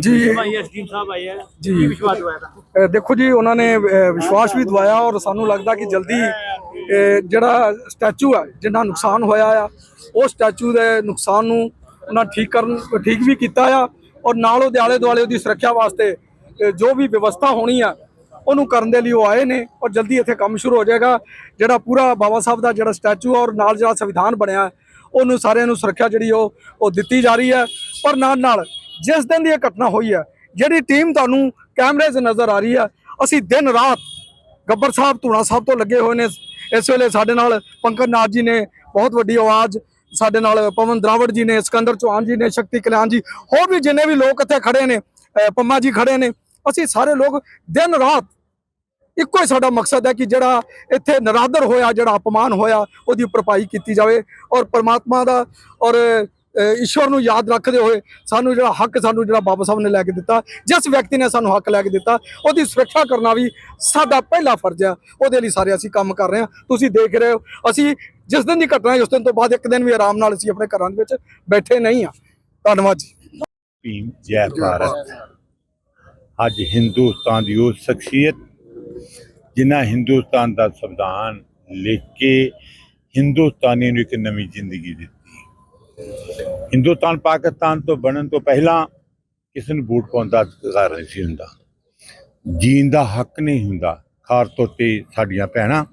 ਜੀ। ਭਾਈ ਐਸਡੀਐਮ ਸਾਹਿਬ ਆਏ ਆ। ਜੀ। ਵਿਸ਼ਵਾਸ ਦਵਾਇਆ ਦੇਖੋ ਜੀ ਉਹਨਾਂ ਨੇ ਵਿਸ਼ਵਾਸ ਵੀ ਦਵਾਇਆ ਔਰ ਸਾਨੂੰ ਲੱਗਦਾ ਕਿ ਜਲਦੀ ਜਿਹੜਾ ਸਟੈਚੂ ਹੈ ਜਿੰਨਾ ਨੁਕਸਾਨ ਹੋਇਆ ਆ ਉਹ ਸਟੈਚੂ ਦੇ ਨੁਕਸਾਨ ਨੂੰ ਉਹਨਾਂ ਠੀਕ ਕਰਨ ਠੀਕ ਵੀ ਕੀਤਾ ਆ ਔਰ ਨਾਲ ਉਹਦੇ ਆਲੇ ਦੁਆਲੇ ਉਹਦੀ ਸੁਰੱਖਿਆ ਵਾਸਤੇ ਜੋ ਵੀ ਵਿਵਸਥਾ ਹੋਣੀ ਆ ਉਹਨੂੰ ਕਰਨ ਦੇ ਲਈ ਉਹ ਆਏ ਨੇ ਔਰ ਜਲਦੀ ਇੱਥੇ ਕੰਮ ਸ਼ੁਰੂ ਹੋ ਜਾਏਗਾ ਜਿਹੜਾ ਪੂਰਾ ਬਾਬਾ ਸਾਹਿਬ ਦਾ ਜਿਹੜਾ ਸਟੈਚੂ ਆ ਔਰ ਨਾਲ ਜਿਹੜਾ ਸੰਵਿਧਾਨ ਬਣਿਆ ਉਹਨੂੰ ਸਾਰਿਆਂ ਨੂੰ ਸੁਰੱਖਿਆ ਜਿਹੜੀ ਉਹ ਉਹ ਦਿੱਤੀ ਜਾ ਰਹੀ ਹੈ ਪਰ ਨਾਲ ਨਾਲ ਜਿਸ ਦਿਨ ਦੀ ਇਹ ਘਟਨਾ ਹੋਈ ਹੈ, ਜਿਹੜੀ ਟੀਮ ਤੁਹਾਨੂੰ ਕੈਮਰੇ 'ਚ ਨਜ਼ਰ ਆ ਰਹੀ ਹੈ, ਅਸੀਂ ਦਿਨ ਰਾਤ ਗੱਬਰ ਸਾਹਿਬ, ਧੂਣਾ ਸਾਹਿਬ ਤੋਂ ਲੱਗੇ ਹੋਏ ਨੇ। ਇਸ ਵੇਲੇ ਸਾਡੇ ਨਾਲ ਪੰਕਜ ਨਾਥ ਜੀ ਨੇ, ਬਹੁਤ ਵੱਡੀ ਆਵਾਜ਼ ਸਾਡੇ ਨਾਲ ਪਵਨ ਦਰਾਵੜ ਜੀ ਨੇ, ਸਿਕੰਦਰ ਚੌਹਾਨ ਜੀ ਨੇ, ਸ਼ਕਤੀ ਕਲਿਆਣ ਜੀ, ਹੋਰ ਵੀ ਜਿੰਨੇ ਵੀ ਲੋਕ ਇੱਥੇ ਖੜੇ ਨੇ ਪੰਮਾ ਜੀ ਖੜੇ ਨੇ, ਅਸੀਂ ਸਾਰੇ ਲੋਕ ਦਿਨ ਰਾਤ ਇੱਕੋ ਹੀ ਸਾਡਾ ਮਕਸਦ ਹੈ ਕਿ ਜਿਹੜਾ ਇੱਥੇ ਨਰਾਦਰ ਹੋਇਆ, ਜਿਹੜਾ ਅਪਮਾਨ ਹੋਇਆ, ਉਹਦੀ ਭਰਪਾਈ ਕੀਤੀ ਜਾਵੇ ਔਰ ਪਰਮਾਤਮਾ ਦਾ ਔਰ ਈਸ਼ਵਰ ਨੂੰ ਯਾਦ ਰੱਖਦੇ ਹੋਏ ਸਾਨੂੰ ਜਿਹੜਾ ਹੱਕ ਸਾਨੂੰ ਜਿਹੜਾ ਬਾਬਾ ਸਾਹਿਬ ਨੇ ਲੈ ਕੇ ਦਿੱਤਾ, ਜਿਸ ਵਿਅਕਤੀ ਨੇ ਸਾਨੂੰ ਹੱਕ ਲੈ ਕੇ ਦਿੱਤਾ, ਉਹਦੀ ਸੁਰੱਖਿਆ ਕਰਨਾ ਵੀ ਸਾਡਾ ਪਹਿਲਾ ਫਰਜ਼ ਆ ਉਹਦੇ ਲਈ ਸਾਰੇ ਅਸੀਂ ਕੰਮ ਕਰ ਰਹੇ ਹਾਂ। ਤੁਸੀਂ ਦੇਖ ਰਹੇ ਹੋ, ਅਸੀਂ ਜਿਸ ਦਿਨ ਦੀ ਘਟਨਾ ਉਸ ਦਿਨ ਤੋਂ ਬਾਅਦ ਇੱਕ ਦਿਨ ਵੀ ਆਰਾਮ ਨਾਲ ਅਸੀਂ ਆਪਣੇ ਘਰਾਂ ਦੇ ਵਿੱਚ ਬੈਠੇ ਨਹੀਂ ਹਾਂ। ਧੰਨਵਾਦ ਜੀ। ਭੀਮ ਜੈ ਭਾਰਤ। ਅੱਜ ਹਿੰਦੁਸਤਾਨ ਦੀ ਉਹ ਸ਼ਖਸੀਅਤ, ਜਿਨ੍ਹਾਂ ਹਿੰਦੁਸਤਾਨ ਦਾ ਸੰਵਿਧਾਨ ਲਿਖ ਕੇ ਹਿੰਦੁਸਤਾਨੀ ਨੂੰ ਇੱਕ ਨਵੀਂ ਜ਼ਿੰਦਗੀ ਦਿੱਤੀ। ਹਿੰਦੁਸਤਾਨ, ਪਾਕਿਸਤਾਨ ਤੋਂ ਬਣਨ ਤੋਂ ਪਹਿਲਾਂ ਕਿਸੇ ਨੂੰ ਵੋਟ ਪਾਉਣ ਦਾ ਅਧਿਕਾਰ ਨਹੀਂ ਸੀ ਹੁੰਦਾ। ਜੀਣ ਦਾ ਹੱਕ ਨਹੀਂ ਹੁੰਦਾ। ਖਾਸ ਤੌਰ ਤੇ ਸਾਡੀਆਂ ਭੈਣਾਂ।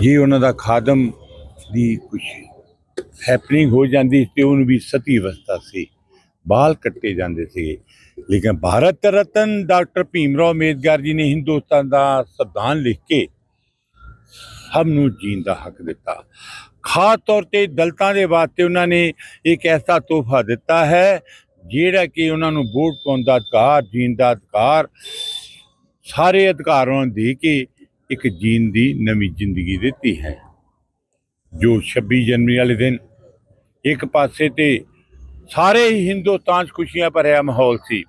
ਜੇ ਉਹਨਾਂ ਦਾ ਖਾਦਮ ਦੀ ਕੁਛ ਹੈਪਨਿੰਗ ਹੋ ਜਾਂਦੀ ਤੇ ਉਹਨੂੰ ਵੀ ਸਤੀ ਅਵਸਥਾ ਸੀ। ਬਾਲ ਕੱਟੇ ਜਾਂਦੇ ਸੀ। ਲੇਕਿਨ ਭਾਰਤ ਰਤਨ ਡਾਕਟਰ ਭੀਮ ਰਾਓ ਅੰਬੇਦਕਰ ਜੀ ਨੇ ਹਿੰਦੁਸਤਾਨ ਦਾ ਸੰਵਿਧਾਨ ਲਿਖ ਕੇ ਸਭ ਨੂੰ ਜੀਣ ਦਾ ਹੱਕ ਦਿੱਤਾ। ਖਾਸ ਤੌਰ ਤੇ ਦਲਤਾਂ ਦੇ ਵਾਸਤੇ ਉਹਨਾਂ ਨੇ ਇੱਕ ਐਸਾ ਤੋਹਫਾ ਦਿੱਤਾ ਹੈ, ਜਿਹੜਾ ਕਿ ਉਹਨਾਂ ਨੂੰ ਵੋਟ ਪਾਉਣ ਦਾ ਅਧਿਕਾਰ, ਜੀਣ ਦਾ ਅਧਿਕਾਰ, ਸਾਰੇ ਅਧਿਕਾਰਾਂ ਨੂੰ ਦੇ ਕੇ ਇੱਕ ਜੀਣ ਦੀ ਨਵੀਂ ਜ਼ਿੰਦਗੀ ਦਿੱਤੀ ਹੈ। ਜੋ 26 ਜਨਵਰੀ ਵਾਲੇ ਦਿਨ ਇੱਕ ਪਾਸੇ ਤੇ ਸਾਰੇ ਹੀ ਹਿੰਦੁਸਤਾਨ 'ਚ ਖੁਸ਼ੀਆਂ ਭਰਿਆ ਮਾਹੌਲ ਸੀ।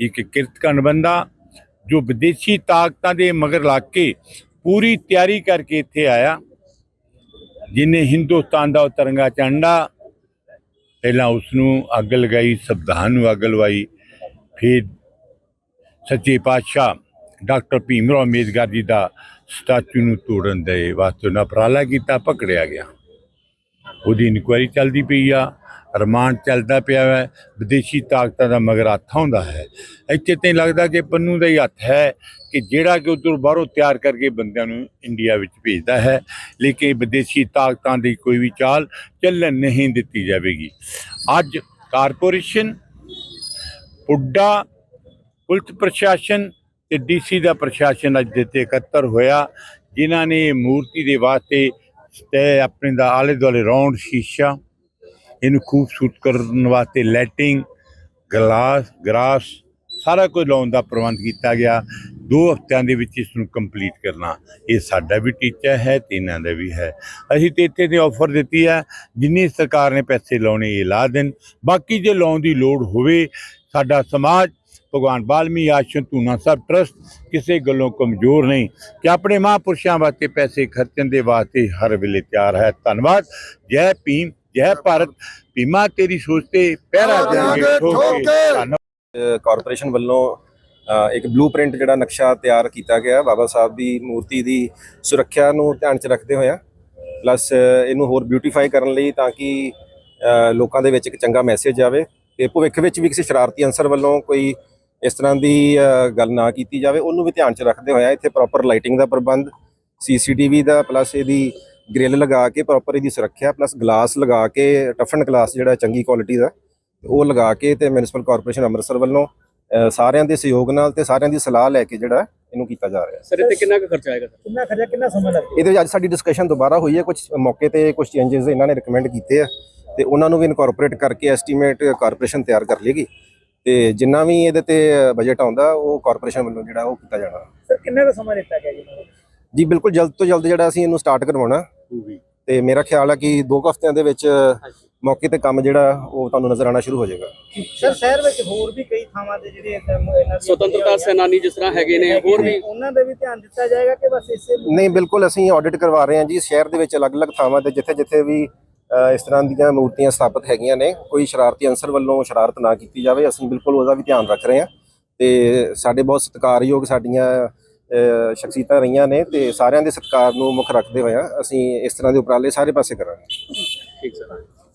ਇੱਕ ਕਿਰਤਕਨ ਬੰਦਾ ਜੋ ਵਿਦੇਸ਼ੀ ਤਾਕਤਾਂ ਦੇ ਮਗਰ ਲੱਗ ਕੇ ਪੂਰੀ ਤਿਆਰੀ ਕਰਕੇ ਇੱਥੇ ਆਇਆ। ਜਿਨੇ ਹਿੰਦੁਸਤਾਨ ਦਾ ਉਹ ਤਿਰੰਗਾ ਝੰਡਾ ਪਹਿਲਾਂ ਉਸ ਨੂੰ ਅੱਗ ਲਗਾਈ, ਸੰਵਿਧਾਨ ਨੂੰ ਅੱਗ ਲਵਾਈ, ਫਿਰ ਸੱਚੇ ਪਾਤਸ਼ਾਹ ਡਾਕਟਰ ਭੀਮਰਾਓ ਅੰਬੇਦਕਰ ਜੀ ਦਾ ਸਟੈਚੂ ਨੂੰ ਤੋੜਨ ਦੇ ਵਾਸਤੇ ਉਹਨਾਂ ਉਪਰਾਲਾ ਕੀਤਾ, ਪਕੜਿਆ ਗਿਆ। ਉਹਦੀ ਇਨਕੁਆਇਰੀ ਚੱਲਦੀ ਪਈ ਆ। ਰਿਮਾਂਡ ਚੱਲਦਾ ਪਿਆ ਹੈ, ਵਿਦੇਸ਼ੀ ਤਾਕਤਾਂ ਦਾ ਮਗਰ ਹੱਥ ਆਉਂਦਾ ਹੈ। ਇੱਥੇ ਤੇ ਲੱਗਦਾ ਕਿ ਪੰਨੂ ਦਾ ਹੀ ਹੱਥ ਹੈ ਕਿ ਜਿਹੜਾ ਕਿ ਉਧਰ ਬਾਹਰੋਂ ਤਿਆਰ ਕਰਕੇ ਬੰਦਿਆਂ ਨੂੰ ਇੰਡੀਆ ਵਿੱਚ ਭੇਜਦਾ ਹੈ, ਲੇਕਿਨ ਵਿਦੇਸ਼ੀ ਤਾਕਤਾਂ ਦੀ ਕੋਈ ਵੀ ਚਾਲ ਚੱਲਣ ਨਹੀਂ ਦਿੱਤੀ ਜਾਵੇਗੀ। ਅੱਜ ਕਾਰਪੋਰੇਸ਼ਨ, ਪੁੱਡਾ, ਪੁਲਿਸ ਪ੍ਰਸ਼ਾਸਨ ਤੇ ਡੀਸੀ ਦਾ ਪ੍ਰਸ਼ਾਸਨ ਅੱਜ ਦੇ ਇਕੱਤਰ ਹੋਇਆ, ਜਿਨ੍ਹਾਂ ਨੇ ਮੂਰਤੀ ਦੇ ਵਾਸਤੇ ਤੇ ਆਪਣੇ ਦਾ ਆਲੇ ਦੁਆਲੇ ਰੌਂਡ ਸ਼ੀਸ਼ਾ ਇਹਨੂੰ ਖੂਬਸੂਰਤ ਕਰਨ ਵਾਸਤੇ ਲੈਟਿੰਗ ਗਲਾਸ, ਗਰਾਸ, ਸਾਰਾ ਕੁਝ ਲਾਉਣ ਦਾ ਪ੍ਰਬੰਧ ਕੀਤਾ ਗਿਆ। ਦੋ ਹਫ਼ਤਿਆਂ ਦੇ ਵਿੱਚ ਇਸ ਨੂੰ ਕੰਪਲੀਟ ਕਰਨਾ। ਇਹ ਸਾਡਾ ਵੀ ਟੀਚਾ ਹੈ ਤੇ ਇਹਨਾਂ ਦਾ ਵੀ ਹੈ। ਅਸੀਂ ਤੇ ਇੱਥੇ ਤੇ ਆਫਰ ਦਿੱਤੀ ਹੈ ਜਿੰਨੀ ਸਰਕਾਰ ਨੇ ਪੈਸੇ ਲਾਉਣੇ ਇਹ ਲਾ ਦੇਣ। ਬਾਕੀ ਜੇ ਲਾਉਣ ਦੀ ਲੋੜ ਹੋਵੇ, ਸਾਡਾ ਸਮਾਜ, ਭਗਵਾਨ ਬਾਲਮੀ ਆਸ਼ਰਮ, ਧੂਨਾ ਸਾਹਿਬ ਟਰਸਟ, ਕਿਸੇ ਗੱਲੋਂ ਕਮਜ਼ੋਰ ਨਹੀਂ ਕਿ ਆਪਣੇ ਮਹਾਂਪੁਰਸ਼ਾਂ ਵਾਸਤੇ ਪੈਸੇ ਖਰਚਣ ਦੇ ਵਾਸਤੇ ਹਰ ਵੇਲੇ ਤਿਆਰ ਹੈ। ਧੰਨਵਾਦ। ਜੈ ਭੀਮ। ਜੈ ਭਾਰਤ। ਭੀਮਾ ਤੇਰੀ ਸੋਚ ਤੇ ਪਹਿਰਾ ਦੇਾਂਗੇ ਠੋਕੇ। ਕਾਰਪੋਰੇਸ਼ਨ ਵੱਲੋਂ ਇੱਕ ਬਲੂਪ੍ਰਿੰਟ ਜਿਹੜਾ ਨਕਸ਼ਾ ਤਿਆਰ ਕੀਤਾ ਗਿਆ ਬਾਬਾ ਸਾਹਿਬ ਦੀ ਮੂਰਤੀ ਦੀ ਸੁਰੱਖਿਆ ਨੂੰ ਧਿਆਨ 'ਚ ਰੱਖਦੇ ਹੋਇਆ। ਪਲੱਸ ਇਹਨੂੰ ਹੋਰ ਬਿਊਟੀਫਾਈ ਕਰਨ ਲਈ ਤਾਂ ਕਿ ਲੋਕਾਂ ਦੇ ਵਿੱਚ ਇੱਕ ਚੰਗਾ ਮੈਸੇਜ ਜਾਵੇ ਤੇ ਭਵਿੱਖ ਵਿੱਚ ਵੀ ਕਿਸੇ ਸ਼ਰਾਰਤੀ ਅੰਸਰ ਵੱਲੋਂ ਕੋਈ ਇਸ ਤਰ੍ਹਾਂ ਦੀ ਗੱਲ ਨਾ ਕੀਤੀ ਜਾਵੇ ਉਹਨੂੰ ਵੀ ਧਿਆਨ 'ਚ ਰੱਖਦੇ ਹੋਇਆ ਇੱਥੇ ਪ੍ਰੋਪਰ ਲਾਈਟਿੰਗ ਦਾ ਪ੍ਰਬੰਧ ਸੀਸੀਟੀਵੀ ਦਾ ਪਲੱਸ ਇਹਦੀ ਗ੍ਰਿਲ ਲਗਾ ਕੇ ਪ੍ਰੋਪਰ ਇਹਦੀ ਸੁਰੱਖਿਆ ਪਲੱਸ ਗਲਾਸ ਲਗਾ ਕੇ ਟਫਨ ਗਲਾਸ ਜਿਹੜਾ ਚੰਗੀ ਕੁਆਲਿਟੀ ਦਾ ਉਹ ਲਗਾ ਕੇ ਤੇ ਮਿਊਨਿਸਪਲ ਕਾਰਪੋਰੇਸ਼ਨ ਅੰਮ੍ਰਿਤਸਰ ਵੱਲੋਂ ਸਾਰਿਆਂ ਦੇ ਸਹਿਯੋਗ ਨਾਲ ਤੇ ਸਾਰਿਆਂ ਦੀ ਸਲਾਹ ਲੈ ਕੇ ਜਿਹੜਾ ਇਹਨੂੰ ਕੀਤਾ ਜਾ ਰਿਹਾ। ਸਰ ਇੱਥੇ ਕਿੰਨਾ ਕੁ ਖਰਚਾ ਆਏਗਾ ਕਿੰਨਾ ਖਰਚਾ ਕਿੰਨਾ ਸਮਾਂ ਲੱਗੇਗਾ ਇਹਦੇ ਵਿੱਚ ਅੱਜ ਸਾਡੀ ਡਿਸਕਸ਼ਨ ਦੁਬਾਰਾ ਹੋਈ ਹੈ ਕੁਝ ਮੌਕੇ ਤੇ ਕੁਝ ਚੇਂਜਸ ਇਹਨਾਂ ਨੇ ਰეკਮੈਂਡ ਕੀਤੇ ਆ ਤੇ ਉਹਨਾਂ ਨੂੰ ਵੀ ਇਨਕੋਰਪੋਰੇਟ ਕਰਕੇ ਐਸਟੀਮੇਟ ਕਾਰਪੋਰੇਸ਼ਨ ਤਿਆਰ ਕਰ ਲੇਗੀ ਤੇ ਜਿੰਨਾ ਵੀ ਇਹਦੇ ਤੇ ਬਜਟ ਆਉਂਦਾ ਉਹ ਕਾਰਪੋਰੇਸ਼ਨ ਵੱਲੋਂ ਜਿਹੜਾ ਉਹ ਕੀਤਾ ਜਾਣਾ। ਸਰ ਕਿੰਨਾ ਕੁ ਸਮਾਂ ਦਿੱਤਾ ਗਿਆ ਜੀ? ਜੀ ਬਿਲਕੁਲ ਜਲਦ ਤੋਂ ਜਲਦ ਜਿਹੜਾ ਅਸੀਂ ਇਹਨੂੰ ਸਟਾਰਟ ਕਰਵਾਉਣਾ। ਤੇ ਮੇਰਾ ਖਿਆਲ ਹੈ ਕਿ 2 ਹਫ਼ਤਿਆਂ ਦੇ ਵਿੱਚ ਮੌਕੇ ਤੇ ਕੰਮ ਜਿਹੜਾ ਉਹ ਤੁਹਾਨੂੰ ਨਜ਼ਰ ਆਉਣਾ ਸ਼ੁਰੂ ਹੋ ਜਾਏਗਾ। ਸਰ ਸ਼ਹਿਰ ਵਿੱਚ ਹੋਰ ਵੀ ਕਈ ਥਾਵਾਂ ਤੇ ਜਿਹੜੇ ਇਹਨਾਂ ਦੀ ਸੁਤੰਤਰਤਾ ਸੈਨਾਨੀ ਜਿਸ ਤਰ੍ਹਾਂ ਹੈਗੇ ਨੇ ਹੋਰ ਵੀ ਉਹਨਾਂ ਦੇ ਵੀ ਧਿਆਨ ਦਿੱਤਾ ਜਾਏਗਾ ਕਿ ਬਸ ਇਸੇ ਨਹੀਂ ਬਿਲਕੁਲ ਅਸੀਂ ਆਡਿਟ ਕਰਵਾ ਰਹੇ ਹਾਂ ਜੀ। ਸ਼ਹਿਰ ਦੇ ਵਿੱਚ ਅਲੱਗ-ਅਲੱਗ ਥਾਵਾਂ ਤੇ ਜਿੱਥੇ-ਜਿੱਥੇ ਵੀ ਇਸ ਤਰ੍ਹਾਂ ਦੀਆਂ ਮੂਰਤੀਆਂ ਸਥਾਪਿਤ ਹੈਗੀਆਂ ਨੇ ਕੋਈ ਸ਼ਰਾਰਤੀ ਅੰਸਰ ਵੱਲੋਂ ਸ਼ਰਾਰਤ ਨਾ ਕੀਤੀ ਜਾਵੇ। ਅਸੀਂ ਬਿਲਕੁਲ ਉਹਦਾ ਵੀ ਧਿਆਨ ਰੱਖ ਰਹੇ ਹਾਂ। ਤੇ ਸਾਡੇ ਬਹੁਤ ਸਤਿਕਾਰਯੋਗ ਸਾਡੀਆਂ ਸ਼ਖਸੀਅਤਾਂ ਰਹੀਆਂ ਨੇ ਤੇ ਸਾਰਿਆਂ ਦੇ ਸਤਿਕਾਰ ਨੂੰ ਮੁੱਖ ਰੱਖਦੇ ਹੋਇਆ ਅਸੀਂ ਇਸ ਤਰ੍ਹਾਂ ਦੇ ਉਪਰਾਲੇ ਸਾਰੇ ਪਾਸੇ ਕਰਾਂਗੇ। ਠੀਕ ਸਰ।